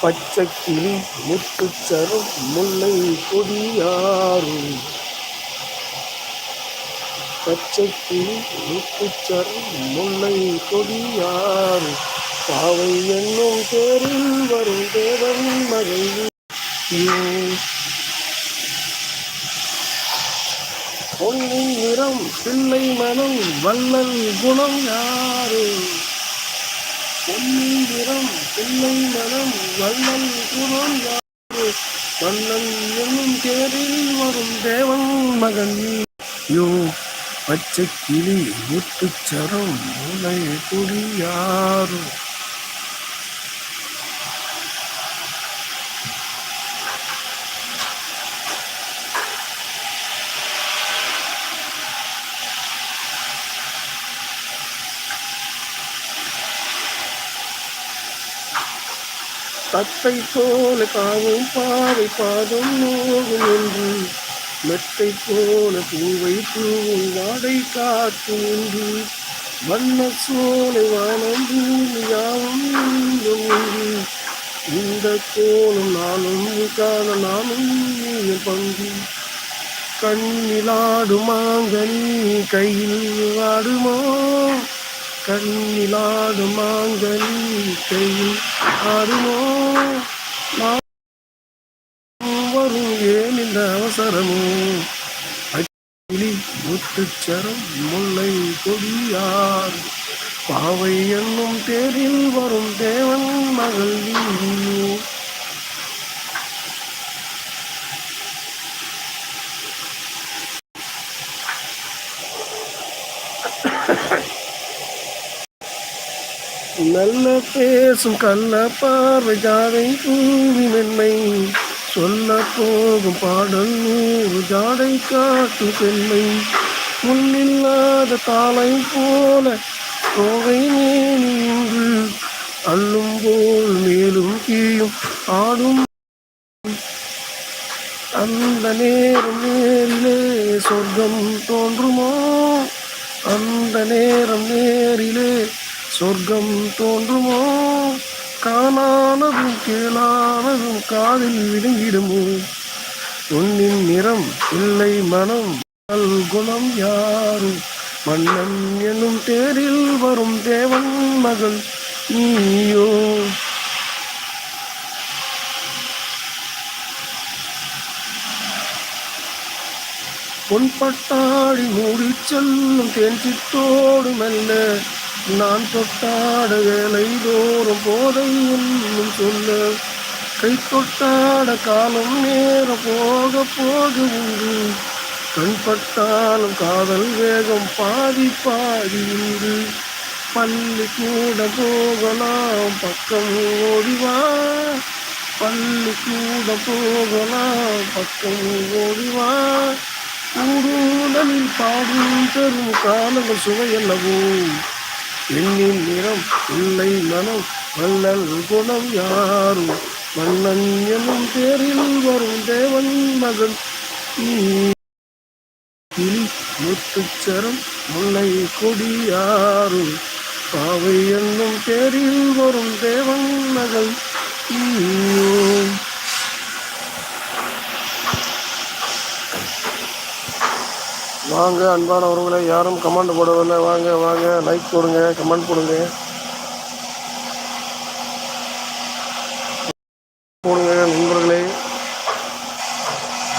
பச்சைக்கிளி முத்துச்சரும் முல்லை கொடியாரும் பச்சைக்கிளி முத்துச்சரும் முல்லை கொடியாரும் பாவை என்னும் பேரில் வரும் தேவன் மகள் பொன்னின் நிறம் பிள்ளை மனம் வல்லல் குணம் யாரு? பொன்னின் நிறம் இல்லை மனம் வண்ணன் குணம் யாரு? வள்ளல் என்னும் தேரில் வரும் தேவன் மகன். யோ பச்சை கிளி முத்துச்சரம் முளை குடியாரு தத்தை போல காவும் பாவை பாதம் நோகும் என்று மெத்தை போல பூவை பூவும் வாடை காத்து என்று வண்ண சோலை வானம் பூமி யாவும் இந்த கோலம் நானும் காண நானும் பங்கு. கண்ணிலாடுமாங்கனி கையில் ஆடுமோ கண்ணிலாடும் மாங்கனி கையில் ஆடுமோ வரும் ஏன் இந்த அவசரமோ? அக்கிளி முத்துச்சரம் முல்லை கொடியார். பாவை என்னும் தேரில் வரும் தேவன் மகள் நீ நல்ல பேசும் கள்ள பார்வை ஜாதை கூவி மென்மை. சொல்ல போகும் பாடல் நூறு ஜாடை காட்டும் பெண்மை முன்னில்லாத தாளை போல கோவை மேனி அள்ளும் போல் மேலும் கீழும் ஆடும். அந்த நேரம் நேரிலே சொர்க்கம் தோன்றுமோ? அந்த நேரம் நேரிலே சொர்க்கம் தோன்றுமோ? காணானதும் கேளானதும் காதில் விழுங்கிடுமோ? உன்னின் நிறம் இல்லை மனம் நல் குணம் யாரும் மன்னன் என்னும் தேரில் வரும் தேவன் மகள் நீயோ? பொன்பட்டாடி மூடிச் செல்லும் தேன் சித்தோடு மெல்ல நான் தொட்டாட வேலை தோறும் போதை என்னும் சொல்ல. கை தொட்டாட காலம் நேர போக போக உண்டு. கண்பட்டாலும் காதல் வேகம் பாதி பாதி உண்டு. பள்ளி கூட போகலாம் பக்கம் ஓடிவா பள்ளி கூட போகலாம் பக்கம் ஓடிவா கூடுதலில் பாடும் பெரும் காலங்கள் சுவை என்னவோ எண்ணின் நிறம் இல்லை மனம் வல்லல் குணம் யாரும்? மன்னன் எனும் பேரில் வரும் தேவன் மகன். கிளி முத்துச்சரம் முல்லை கொடியாரும் பாவை என்னும் பேரில் வரும் தேவன் மகள் வாங்க அன்பானவர்களை யாரும் கமெண்ட் போடவில்லை. வாங்க வாங்க லைக் போடுங்க கமெண்ட் போடுங்க போடுங்க நண்பர்களே.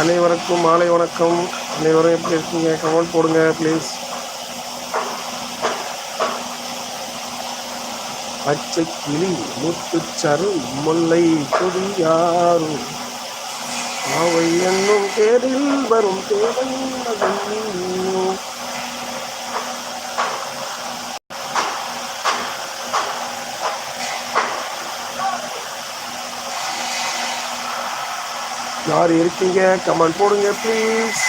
அனைவருக்கும் மாலை வணக்கம். அனைவரும் எப்படி இருக்கீங்க? கமெண்ட் போடுங்க ப்ளீஸ் பச்சை கிளி முத்துச்சரு முல்லை கொடி யாரும் அவை என்னும் பேரில் வரும் தேவை மகன் நீயோ. யார் இருக்கீங்க? கமெண்ட் போடுங்க ப்ளீஸ்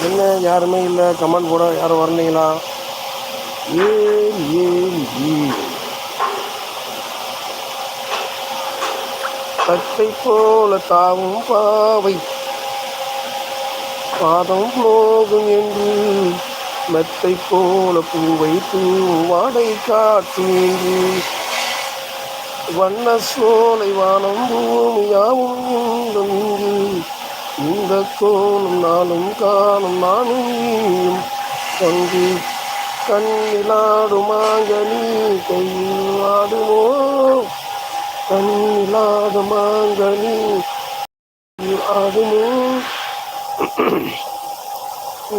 என்ன யாருமே இல்லை. கமெண்ட் போட யாரும் வரலீங்களா? ஏன் ஏன் ஏன் தத்தை போல தாவும் பாவை. பாதம் போகும் என்று மெத்தை போல பூவை வாடை காட்டு என்று வண்ண சோலை வானம் பூமியாவும் இங்கு இந்த கோணும் நாளும் காணும் நானும் நீயும் பங்கு கண்ணிலாடுமாங்க நீ கையில் ஆடுமோ கண்ணிலாத மாங்கனி ஆடுமோ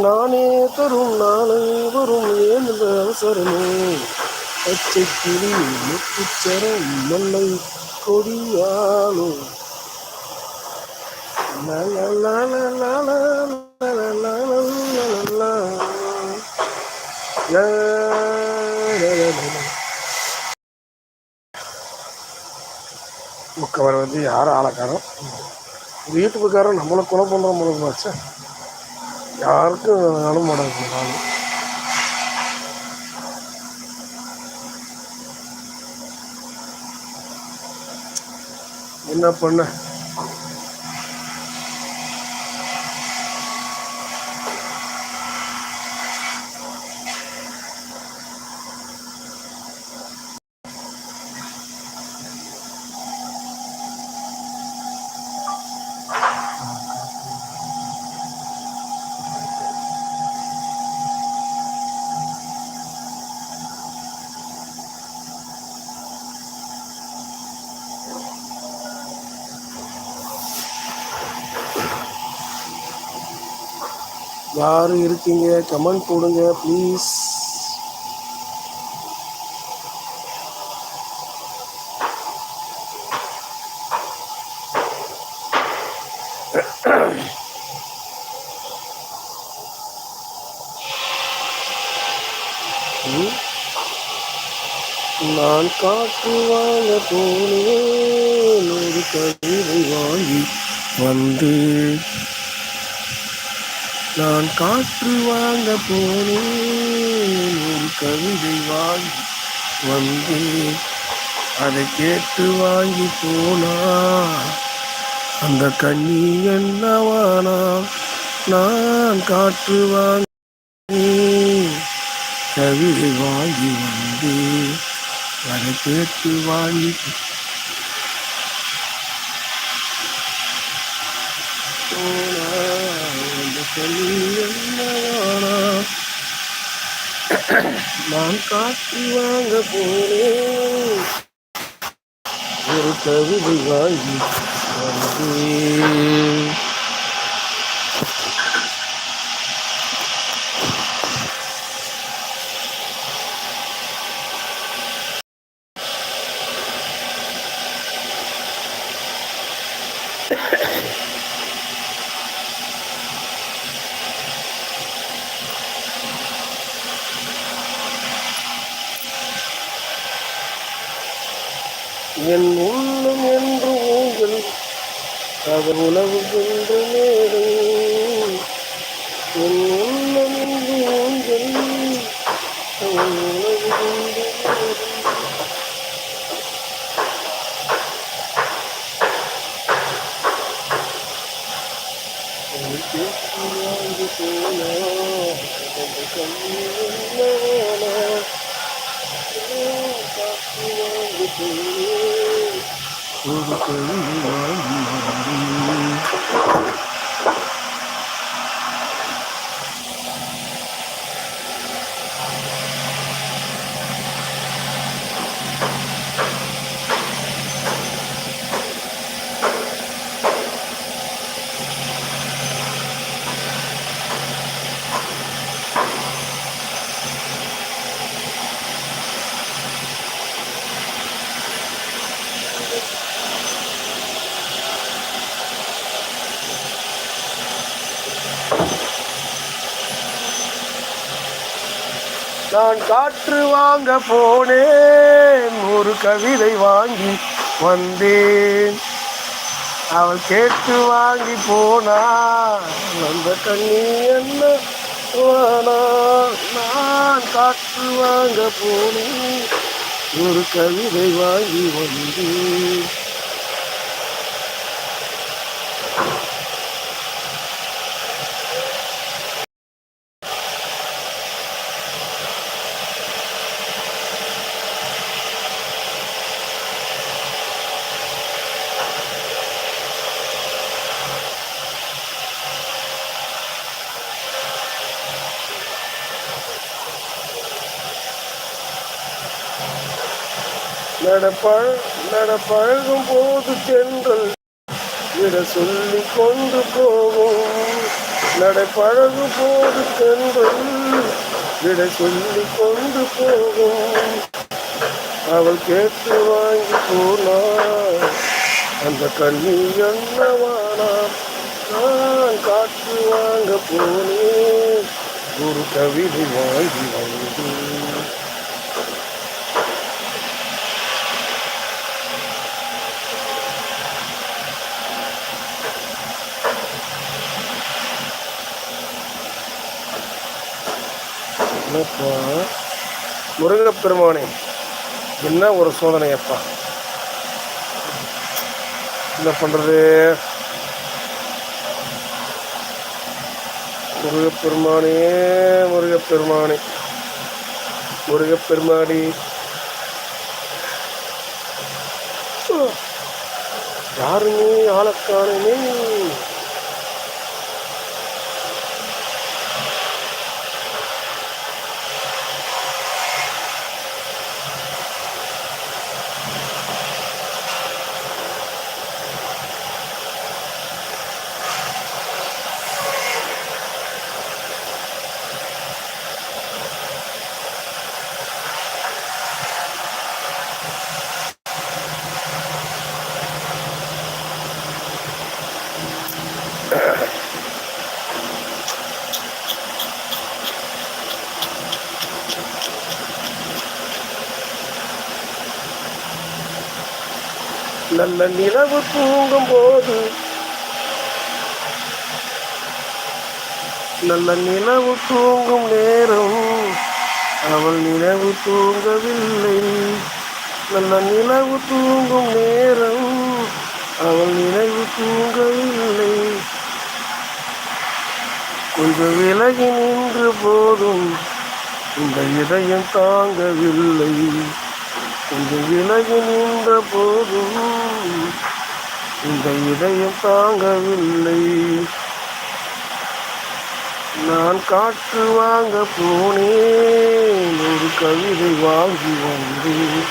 நானே தரும் நாளை வரும் ஏன் அவசரமே. பச்சை கிளி முத்துச்சரம் மல்லை கொடியாலும் முக்கவர் வந்து யாரும் ஆளக்காரன் வீட்டுக்காரன் நம்மளை கொலை பண்ணுற முழுக்க வச்சா யாருக்கும் வேணாலும் மாட்டாங்க என்ன பண்ண? யார் இருக்கீங்க? கமெண்ட் போடுங்க ப்ளீஸ் hmm? நான் காற்று வாழ போனேன் ஒரு கவிதை வாங்கி வந்து நான் காற்று வாங்க போனேன் ஒரு கவிதை வாங்கி வந்து அதை கேட்டு வாங்கி போனா அந்த கண்ணி என்னவானா? நான் காற்று வாங்கி கவிதை வாங்கி வந்து அதை கேட்டு வாங்கி போனா அந்த கண்ணி என்னவானா நான் காற்று வாங்க போனேன். ஒரு கவிதை வாங்கி வந்தேன். என் உள்ளும் என்று ஊஞ்சல் அது உணவுகின்ற நேரம் என் உள்ளம் என்று ஊஞ்சல் அது உணவுகின்ற Thank you. ஒரு கவிதை வாங்கி வந்தேன் நான் காற்று வாங்க போனேன். ஒரு கவிதை வாங்கி வந்தேன். அவள் கேட்டு வாங்கி போனா அந்த கண்ணி என்ன நான் காற்று வாங்க போனேன். ஒரு கவிதை வாங்கி வந்தேன். நடப்பழ நடப்பழகும் போது தென்றல் விட சொல்லி கொண்டு போகும். நடைப்பழகும் போது தென்றல் விட சொல்லி கொண்டு போகும். அவள் கேட்டு வாங்கி போனாள் அந்த கண்ணி என்னவானா? நான் காற்று வாங்க போனேன் ஒரு கவிதை வாங்கி வந்தேன் என்னப்பா? முருகப்பெருமானே என்ன ஒரு சோதனை அப்பா என்ன பண்ணுறது முருகப்பெருமானே முருகப்பெருமானே முருகப்பெருமாடி யாருமே ஆளக்கானே நிலவு தூங்கும் போது நல்ல நிலவு தூங்கும் நேரம் அவள் நிலவு தூங்கவில்லை. நல்ல நிலவு தூங்கும் நேரம் அவள் நினைவு தூங்கவில்லை. கொஞ்சம் விலகி நின்று போதும் இந்த இதயம் தாங்கவில்லை. இந்த விலகி நின்ற போதும் இந்த இதயம் தாங்கவில்லை. நான் காற்று வாங்க போனேன் ஒரு கவிதை வாங்கி வந்தேன்.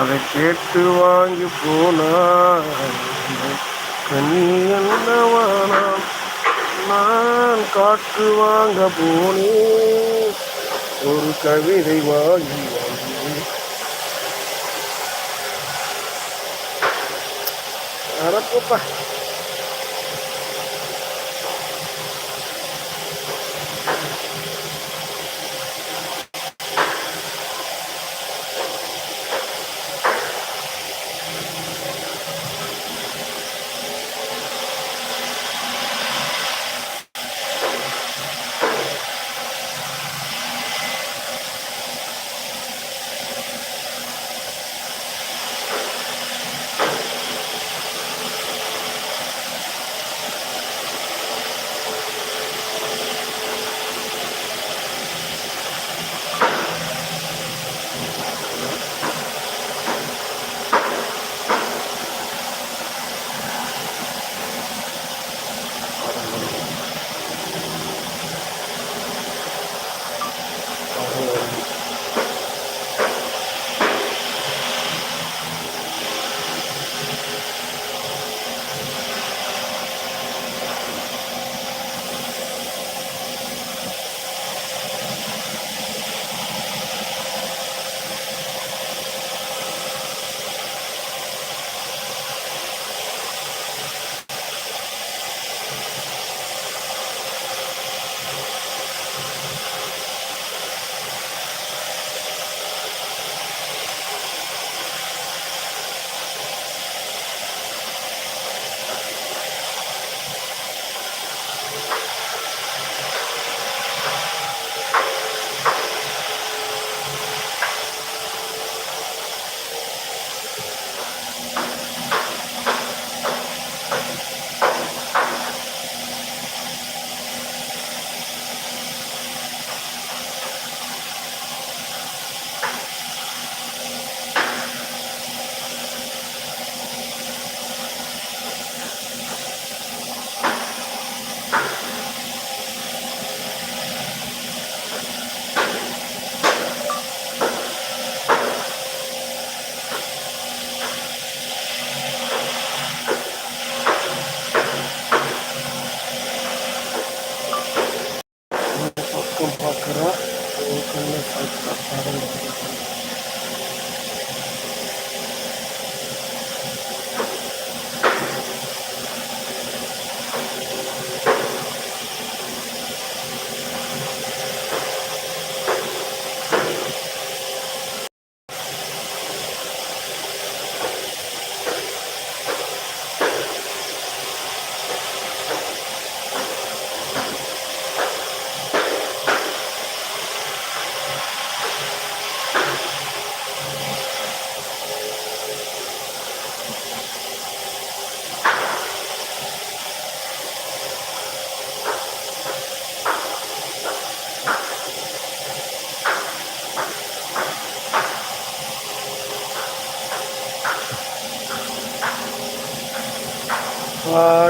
அதை கேட்டு வாங்கி போனான் கனி என்னவானாம் நான் காற்று வாங்க போனேன். ஒரு கவிதை வாங்கி Arapuca.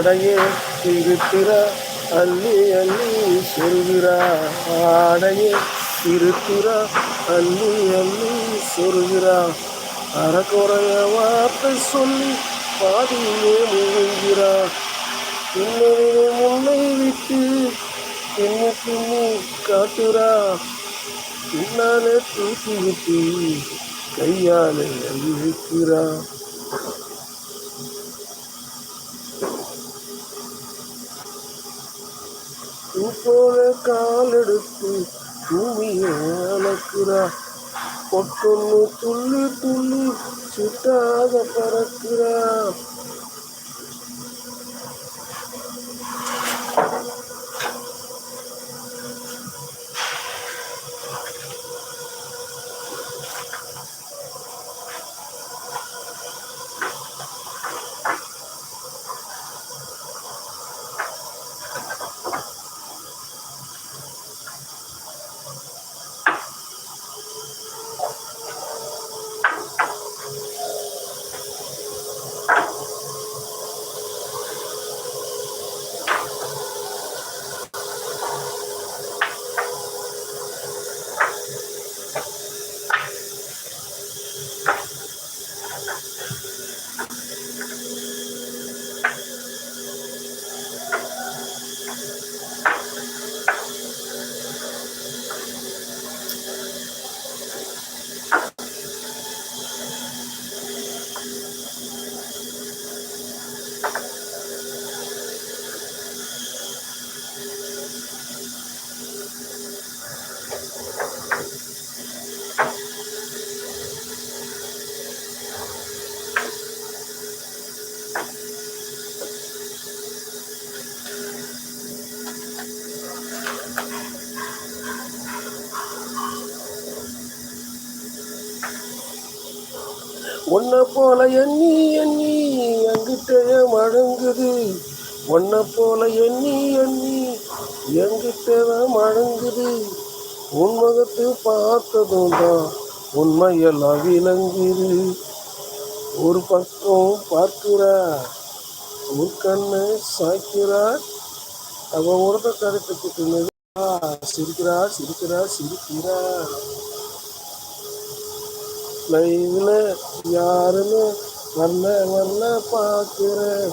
ஆடையே திருத்திர அள்ளி அள்ளி சொல்கிறா ஆடையே திருத்திர அள்ளி அள்ளி சொல்கிறா அறக்குறைய வார்த்தை சொல்லி பாதியிலே முழுகிறா. பின்னணியே முன்னை விட்டு பின்னு பின்னி காட்டுறா பின்னாலே தூக்கி விட்டு கையாலே அழிக்கிறா பூ போல காலெடுத்து பூமியை அளக்குறா பொட்டொன்னு துள்ளி துள்ளி சுட்டாக பறக்கிறா. உன்னை போல எண்ணி எண்ணி எங்கிட்டே மழங்குது. உன்னை போல எண்ணி எண்ணி எங்கிட்டே மழங்குது. உன்முகத்து பார்த்ததும் தான் உண்மையெல்லாம் விளங்குது. ஒரு பக்கம் பார்க்கிறா ஒரு கண்ணு சாய்க்கிறா அவன் உடத்த கருத்துக்கிட்டு சிரிக்கிறா சிரிக்கிறா சிரிக்கிறா லைவ்ல யாருன்னு வரல வரல பார்க்கிறேன்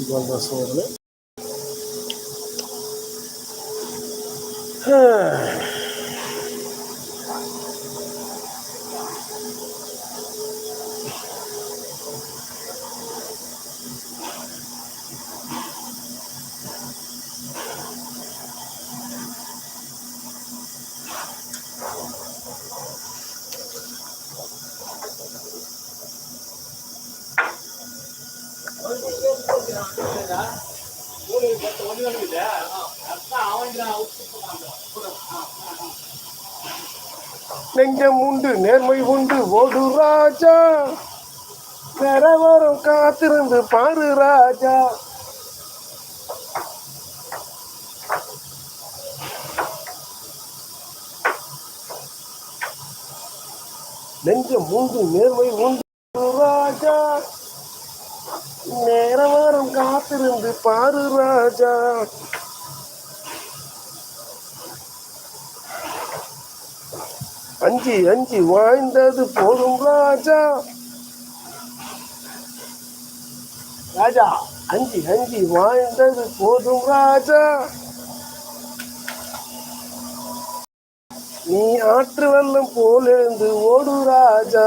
கருணாமூர்த்திக்கு வந்த சோதனை நெஞ்சம் உண்டு நேர்மை உண்டு ஓடு ராஜா. வேற காத்திருந்து பாரு ராஜா. நெஞ்சம் உண்டு நேர்மை உண்டு ராஜா. நேரவாரம் காத்திருந்து பாரு ராஜா. அஞ்சி அஞ்சி வாழ்ந்தது போதும் ராஜா. ராஜா அஞ்சி அஞ்சி வாழ்ந்தது போதும் ராஜா. நீ ஆற்று வெள்ளம் போலேந்து ஓடு ராஜா.